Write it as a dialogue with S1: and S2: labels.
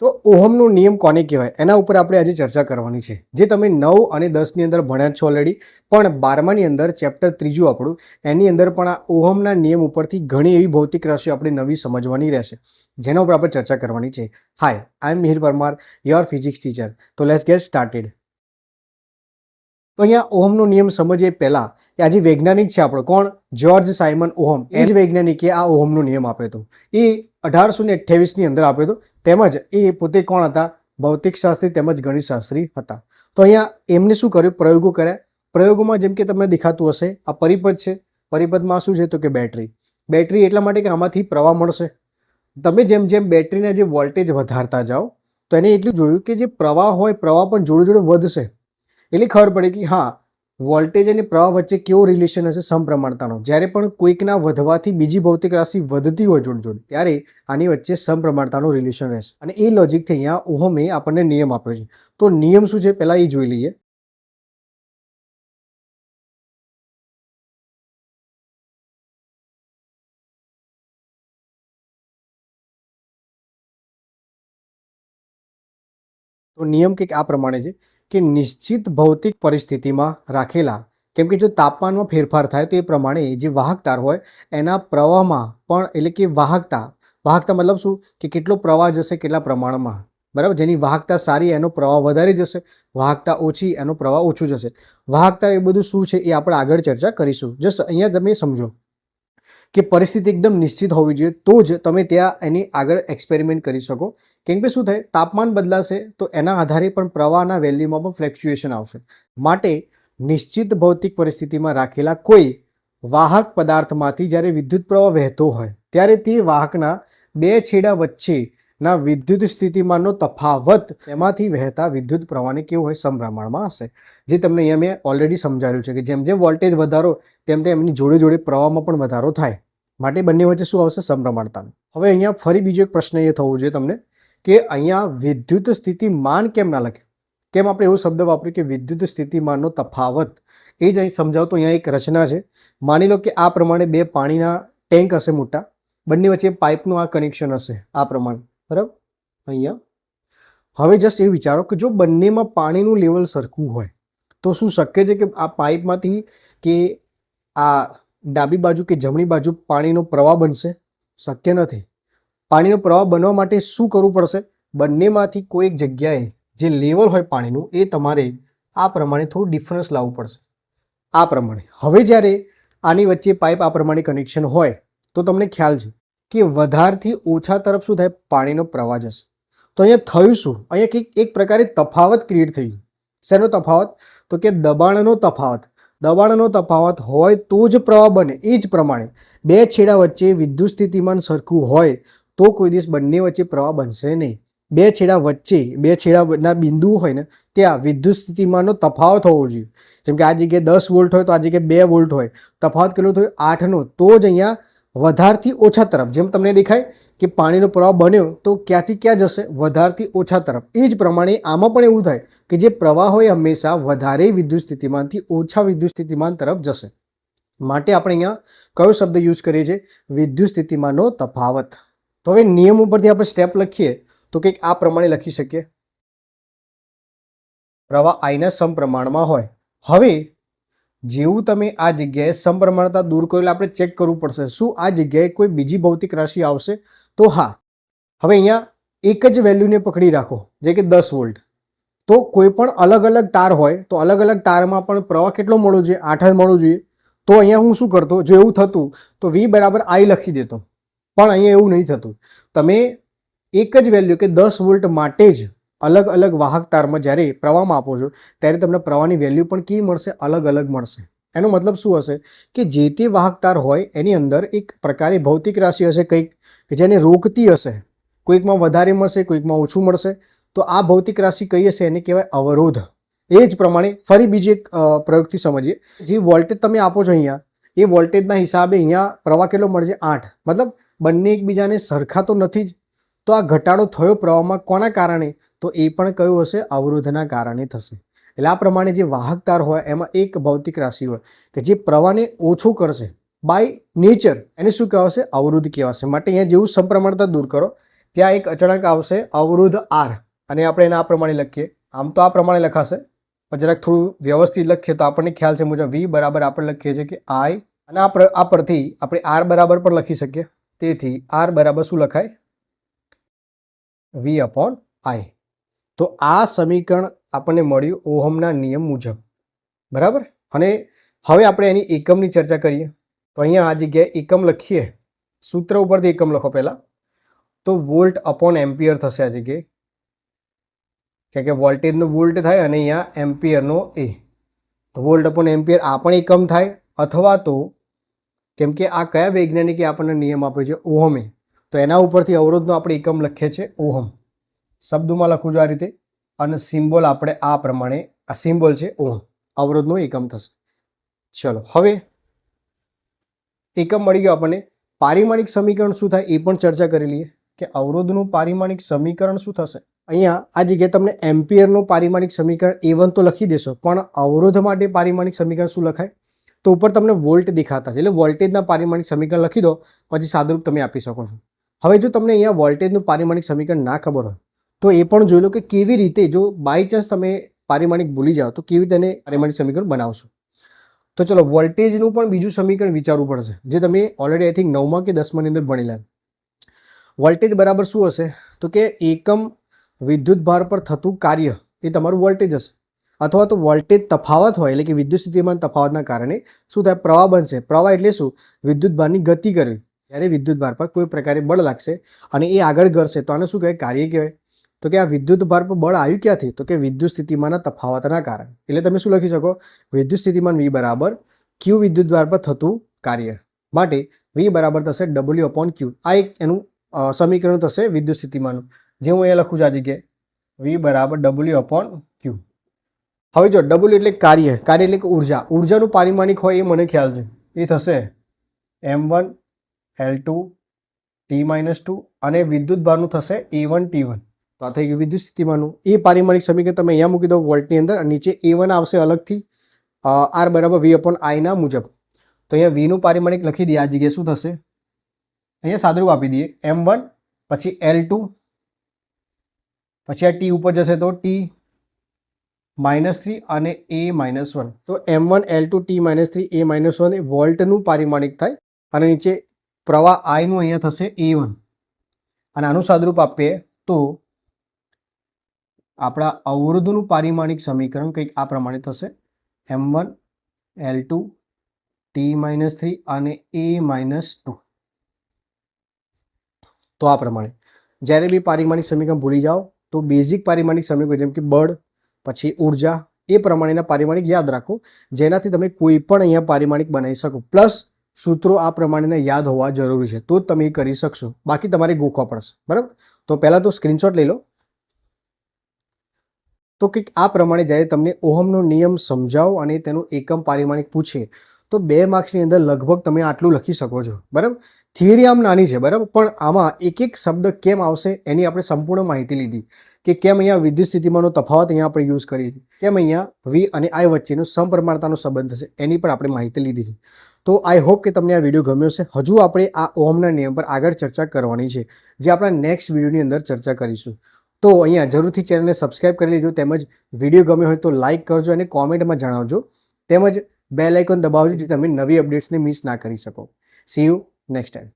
S1: તો ઓહમનો નિયમ કોને કહેવાય? એના ઉપર આપણે આજે ચર્ચા કરવાની છે. જે તમે નવ અને દસની અંદર ભણ્યા છો ઓલરેડી પણ બારમાની અંદર ચેપ્ટર ત્રીજું આપણું, એની અંદર પણ આ ઓહમના નિયમ ઉપરથી ઘણી એવી ભૌતિક રાશિઓ આપણે નવી સમજવાની રહેશે. જેના ઉપર આપણે ચર્ચા કરવાની છે. Hi I am Mihir Parmar your physics teacher તો લેટ્સ ગેટ સ્ટાર્ટેડ તો અહીંયા ઓહમનો નિયમ સમજીએ પહેલા કે આજે વૈજ્ઞાનિક છે આપણો કોણ? George Simon ohm. એ જ વૈજ્ઞાનિકે આ ઓહમનો નિયમ આપ્યો હતો. એ અઢારસો ને અઠ્યાવીસની અંદર આપ્યો હતો. તેમજ એ પોતે કોણ હતા? ભૌતિકશાસ્ત્રી તેમજ ગણિતશાસ્ત્રી હતા. તો અહીંયા એમને શું કર્યું? પ્રયોગો કર્યા. પ્રયોગોમાં જેમ કે તમને દેખાતું હશે આ પરિપથ છે. પરિપથમાં શું છે તો કે બેટરી. બેટરી એટલા માટે કે આમાંથી પ્રવાહ મળશે. તમે જેમ જેમ બેટરીના જે વોલ્ટેજ વધારતા જાઓ તો એને એટલું જોયું કે જે પ્રવાહ હોય પ્રવાહ પણ જોડે જોડે વધશે. એટલે ખબર પડે કે હા, વોલ્ટેજ અને પ્રવાહ વચ્ચે કેવો રિલેશન હશે સમપ્રમાણતાનો? જ્યારે પણ કોઈકના વધવાથી બીજી ભૌતિક રાશિ વધતી હોય જોડે જોડે, ત્યારે આની વચ્ચે સમપ્રમાણતાનું રિલેશન રહેશે. અને એ લોજિકથી અહીંયા ઓહમે આપણને નિયમ આપ્યો છે. તો નિયમ શું છે? પહેલાં એ જોઈ લઈએ. તો નિયમ કંઈક આ પ્રમાણે છે. કે નિશ્ચિત ભૌતિક પરિસ્થિતિમાં રાખેલા, કેમ કે જો તાપમાનમાં ફેરફાર થાય તો એ પ્રમાણે જે વાહક તાર હોય, એના પ્રવાહમાં પણ, એટલે કે વાહકતા વાહકતા મતલબ શું? કે કેટલો પ્રવાહ જશે કેટલા પ્રમાણમાં. બરાબર? જેની વાહકતા સારી એનો પ્રવાહ વધારે જશે, વાહકતા ઓછી એનો પ્રવાહ ઓછું જશે. વાહકતા એ બધું શું છે એ આપણે આગળ ચર્ચા કરીશું. જસ્ટ અહીંયા તમે સમજો. કે પરિસ્થિતિ એકદમ નિશ્ચિત હોવી જોઈએ, તો જ તમે ત્યાં એની આગળ એક્સપેરિમેન્ટ કરી શકો. કેમ કે શું થાય, તાપમાન બદલાશે તો એના આધારે પણ પ્રવાહના વેલ્યુમાં પણ ફ્લેક્ચ્યુએશન આવશે. માટે નિશ્ચિત ભૌતિક પરિસ્થિતિમાં રાખેલા કોઈ વાહક પદાર્થમાંથી જ્યારે વિદ્યુત પ્રવાહ વહેતો હોય, ત્યારે તે વાહકના બે છેડા વચ્ચેના વિદ્યુત સ્થિતિમાનનો તફાવત એમાંથી વહેતા વિદ્યુત પ્રવાહને કેવું હોય, સમપ્રમાણમાં હશે. જે તમને અહીંયા મેં ઓલરેડી સમજાવ્યું છે કે જેમ જેમ વોલ્ટેજ વધારો, તેમ તેમ એમની જોડે જોડે પ્રવાહમાં પણ વધારો થાય. માટે બંને વચ્ચે શું આવશે? સમપ્રમાણતાનું. હવે અહીંયા ફરી બીજો એક પ્રશ્ન એ થવો જોઈએ તમને કે અહીંયા વિદ્યુત સ્થિતિમાન કેમ ના લખ્યું? કેમ આપણે એવો શબ્દ વાપર્યો કે વિદ્યુત સ્થિતિમાનનો તફાવત? એ જ અહીં સમજાવતો અહીંયા એક રચના છે. માની લો કે આ પ્રમાણે બે પાણીના ટેન્ક હશે મોટા. બંને વચ્ચે પાઇપનું આ કનેક્શન હશે, આ પ્રમાણે. બરાબર? અહીંયા. હવે જસ્ટ એ વિચારો કે જો બંનેમાં પાણીનું લેવલ સરખું હોય, તો શું શક્ય છે કે આ પાઇપમાંથી કે આ ડાબી બાજુ કે જમણી બાજુ પાણીનો પ્રવાહ બનશે? શક્ય નથી. પાણીનો પ્રવાહ બનવા માટે શું કરવું પડશે? બંનેમાંથી કોઈ એક જગ્યાએ જે લેવલ હોય પાણીનું, એ તમારે આ પ્રમાણે થોડું ડિફરન્સ લાવવું પડશે. આ પ્રમાણે. હવે જ્યારે આની વચ્ચે પાઇપ આ પ્રમાણે કનેક્શન હોય, તો તમને ખ્યાલ છે. કે વધારથી ઓછા તરફ શું થાય? પાણીનો પ્રવાહ જશે. તો અહીંયા થયું શું? અહીંયા કંઈક, એક પ્રકારે તફાવત ક્રિએટ થઈ શેનો તફાવત? તો કે દબાણનો તફાવત. દબાણનો તફાવત હોય તો જ પ્રવાહ બને. એ જ પ્રમાણે બે છેડા વચ્ચે વિદ્યુત સ્થિતિમાન સરખું હોય તો કોઈ દિવસ બંને વચ્ચે પ્રવાહ બનશે નહીં. બે છેડા વચ્ચે, બે છેડાના બિંદુ હોય ને, ત્યાં વિદ્યુત સ્થિતિમાનનો તફાવત હોવો જોઈએ. જેમ કે આ જગ્યાએ દસ વોલ્ટ હોય તો આ જગ્યાએ બે વોલ્ટ હોય. તફાવત કેટલો થયો? આઠનો. તો જ અહીંયા વધારથી ઓછા તરફ. જેમ તમને દેખાય કે પાણીનો પ્રવાહ બન્યો તો ક્યાંથી ક્યાં જશે? વધારથી ઓછા તરફ. એ જ પ્રમાણે આમાં પણ એવું થાય કે જે પ્રવાહ હોય હંમેશા વધારે વિદ્યુત સ્થિતિમાનથી ઓછા વિદ્યુત સ્થિતિમાન તરફ જશે. માટે આપણે અહીંયા કયો શબ્દ યુઝ કરીએ છીએ? વિદ્યુત સ્થિતિમાનનો તફાવત. તો હવે નિયમ ઉપરથી આપણે સ્ટેપ લખીએ તો કંઈક આ પ્રમાણે લખી શકીએ. પ્રવાહ આઈના સમપ્રમાણમાં હોય. હવે જેવું તમે આ જગ્યાએ સમપ્રમાણતા દૂર કરેલા આપણે ચેક કરવું પડશે. શું આ જગ્યાએ કોઈ બીજી ભૌતિક રાશિ આવશે? તો હા. હવે અહીંયા એક જ વેલ્યુને પકડી રાખો, જે કે દસ વોલ્ટ તો કોઈ પણ અલગ અલગ તાર હોય, તો અલગ અલગ તારમાં પણ પ્રવાહ કેટલો મળવો જોઈએ? આઠ મળવો જોઈએ. તો અહીંયા હું શું કરતો? જો એવું થતું, તો વી બરાબર આઈ લખી દેતો. પણ અહીંયા એવું નહીં થતું. તમે એક જ વેલ્યુ કે દસ વોલ્ટ માટે જ અલગ અલગ વાહક તારમાં જ્યારે પ્રવાહમાં આપો છો, ત્યારે તમને પ્રવાહની વેલ્યુ પણ કેવી મળશે? અલગ અલગ મળશે. એનો મતલબ શું હશે? કે જે તે વાહક તાર હોય, એની અંદર એક પ્રકારે ભૌતિક રાશિ હશે કંઈક, કે જેને રોકતી હશે. કોઈકમાં વધારે મળશે, કોઈકમાં ઓછું મળશે. તો આ ભૌતિક રાશિ કઈ હશે? એને કહેવાય અવરોધ. એ જ પ્રમાણે ફરી બીજી એક પ્રયોગથી સમજીએ. જે વોલ્ટેજ તમે આપો છો અહીંયા, એ વોલ્ટેજના હિસાબે અહીંયા પ્રવાહ કેટલો મળશે? આઠ. મતલબ બંને એકબીજાને સરખા તો નથી જ. તો આ ઘટાડો થયો પ્રવાહમાં કોના કારણે? તો એ પણ કયું હશે? અવરોધના કારણે થશે. એટલે આ પ્રમાણે જે વાહક તાર હોય, એમાં એક ભૌતિક રાશિ હોય કે જે પ્રવાહને ઓછું કરશે બાય નેચર એને શું કહેવાશે? અવરોધ કહેવાશે. માટે અહીંયા જેવું સપ્રમાણતા દૂર કરો, ત્યાં એક અચળાંક આવશે અવરોધ આર અને આપણે એને આ પ્રમાણે લખીએ. આમ તો આ પ્રમાણે લખાશે. પણ જરાક થોડું વ્યવસ્થિત લખીએ તો આપણને ખ્યાલ છે મુજબ વી બરાબર આપણે લખીએ છીએ કે આઈ અને આ આ પરથી આપણે આર બરાબર પણ લખી શકીએ. તેથી આર બરાબર શું લખાય? વી અપોન આઈ તો આ સમીકરણ આપણને મળ્યું ઓહમના નિયમ મુજબ. બરાબર? અને હવે આપણે એની એકમની ચર્ચા કરીએ. તો અહીંયા આ જગ્યાએ એકમ લખીએ. સૂત્ર ઉપરથી એકમ લખો પહેલાં. તો વોલ્ટ અપોન એમ્પિયર થશે આ જગ્યાએ. કારણ કે વોલ્ટેજનો વોલ્ટ થાય અને અહીંયા એમ્પિયરનો એ. તો વોલ્ટ અપોન એમ્પિયર આ પણ એકમ થાય અથવા તો કેમ કે આ કયા વૈજ્ઞાનિકે આપણને નિયમ આપ્યો છે? ઓહમે. તો એના ઉપરથી અવરોધનો આપણે એકમ લખીએ છીએ ઓહમ. શબ્દોમાં લખું છું આ રીતે. અને સિમ્બોલ આપણે આ પ્રમાણે, આ સિમ્બોલ છે ઓહ અવરોધનો એકમ થશે. ચલો, હવે એકમ મળી ગયો આપણને. પારિમાણિક સમીકરણ શું થાય એ પણ ચર્ચા કરી લઈએ. કે અવરોધનું પારિમાણિક સમીકરણ શું થશે? અહીંયા આ જગ્યાએ તમને એમ્પિયરનું પારિમાણિક સમીકરણ એ તો લખી દેશો, પણ અવરોધ માટે પારિમાણિક સમીકરણ શું લખાય? તો ઉપર તમને વોલ્ટ દેખાતા છે એટલે વોલ્ટેજના પારિમાણિક સમીકરણ લખી દો, પછી સાદુરૂપ તમે આપી શકો છો. હવે જો તમને અહીંયા વોલ્ટેજનું પારિમાણિક સમીકરણ ના ખબર હોય તો એ પણ જોઈ લો કે કેવી રીતે જો બાય ચાન્સ તમે પારિમાણિક ભૂલી જાઓ, તો કેવી રીતે પારિમાણિક સમીકરણ બનાવશો? તો ચલો વોલ્ટેજનું પણ બીજું સમીકરણ વિચારવું પડશે, જે તમે ઓલરેડી આઈ થિંક નવમાં કે દસમાની અંદર ભણેલા. વોલ્ટેજ બરાબર શું હશે? તો કે એકમ વિદ્યુત ભાર પર થતું કાર્ય, એ તમારું વોલ્ટેજ હશે. અથવા તો વોલ્ટેજ તફાવત હોય, એટલે કે વિદ્યુત સ્થિતિમાન તફાવતના કારણે શું થાય? પ્રવાહ બનશે. પ્રવાહ એટલે શું? વિદ્યુત ભારની ગતિ કરવી. ત્યારે વિદ્યુત ભાર પર કોઈ પ્રકારે બળ લાગશે અને એ આગળ ઘરશે તો આને શું કહેવાય? કાર્ય કહેવાય. તો કે આ વિદ્યુત ભાર પર બળ આવ્યું ક્યાંથી? તો કે વિદ્યુત સ્થિતિમાનના તફાવતના કારણે. એટલે તમે શું લખી શકો? વિદ્યુત સ્થિતિમાન વી બરાબર ક્યુ વિદ્યુત ભાર પર થતું કાર્ય માટે વી બરાબર થશે ડબલ્યુ અપોન ક્યુ આ એક એનું સમીકરણ થશે વિદ્યુત સ્થિતિમાનનું. જે હું અહીંયા લખું છું આ જગ્યાએ. વી બરાબર ડબલ્યુ અપોન ક્યુ હવે જો ડબલ્યુ એટલે કાર્ય કાર્ય એટલે કે ઊર્જા. ઉર્જાનું પારિમાણિક હોય એ મને ખ્યાલ છે. એ થશે M one L two T minus two અને વિદ્યુત ભારનું થશે એ વન ટી વન તો આ થઈ ગયું વિદ્યુત સ્થિતિમાનું એ પારિમાણિક સમીકરણ તમે અહીંયા મૂકી દો, વોલ્ટની અંદર નીચે એ વન આવશે અલગથી આર બરાબર વી અપોન આઈના મુજબ. તો અહીંયા વીનું પારિમાણિક લખી દઈએ, આ જગ્યાએ શું થશે? અહીંયા સાદરૂપ આપી દઈએ એમ વન પછી એલ ટુ પછી આ ટી ઉપર જશે તો ટી માઇનસ થ્રી અને એ માઇનસ વન તો M one L two T minus three A minus one એ વોલ્ટનું પારિમાણિક થાય, અને નીચે પ્રવાહ આઈનું અહીંયા થશે એ વન અને આનું સાદરૂપ આપીએ તો આપણા અવરોધનું પારિમાણિક સમીકરણ કંઈક આ પ્રમાણે થશે. M one L two T minus three અને એ માઇનસ ટુ તો આ પ્રમાણે. જ્યારે બી પારિમાણિક સમીકરણ ભૂલી જાઓ, તો બેઝિક પારિમાણિક સમીકરણ જેમ કે બળ, પછી ઊર્જા, એ પ્રમાણેના પારિમાણિક યાદ રાખો. જેનાથી તમે કોઈ પણ અહીંયા પારિમાણિક બનાવી શકો. પ્લસ સૂત્રો આ પ્રમાણેના યાદ હોવા જરૂરી છે. તો જ તમે એ કરી શકશો. બાકી તમારે ગોખવા પડશે. બરાબર? તો પહેલાં તો સ્ક્રીનશોટ લઈ લો. તો કંઈક આ પ્રમાણે જ્યારે તમને ઓહમનો નિયમ સમજાવો અને તેનું એકમ પારિમાણિક પૂછે, તો બે માર્ક્સની અંદર લગભગ તમે આટલું લખી શકો છો. બરાબર? થિયરી આમ નાની છે, બરાબર? પણ આમાં એક એક શબ્દ કેમ આવશે એની આપણે સંપૂર્ણ માહિતી લીધી કે કેમ અહીંયા વિદ્યુત સ્થિતિમાંનો તફાવત અહીંયા આપણે યુઝ કરીએ છીએ. કેમ અહીંયા વી અને આઈ વચ્ચેનો સમપ્રમાણતાનો સંબંધ છે એની પણ આપણે માહિતી લીધી છે. તો આઈ હોપ કે તમને આ વીડિયો ગમ્યો છે હજુ આપણે આ ઓહમના નિયમ પર આગળ ચર્ચા કરવાની છે, જે આપણા નેક્સ્ટ વિડીયોની અંદર ચર્ચા કરીશું. તો અહીંયા જરૂરથી ચેનલને સબસ્ક્રાઇબ કરી લેજો, તેમજ વીડિયો ગમ્યો હોય તો લાઇક કરજો અને કોમેન્ટમાં જણાવજો. તેમજ બેલ આઇકોન દબાવજો જેથી તમે નવી અપડેટ્સને મિસ ના કરી શકો. C you next time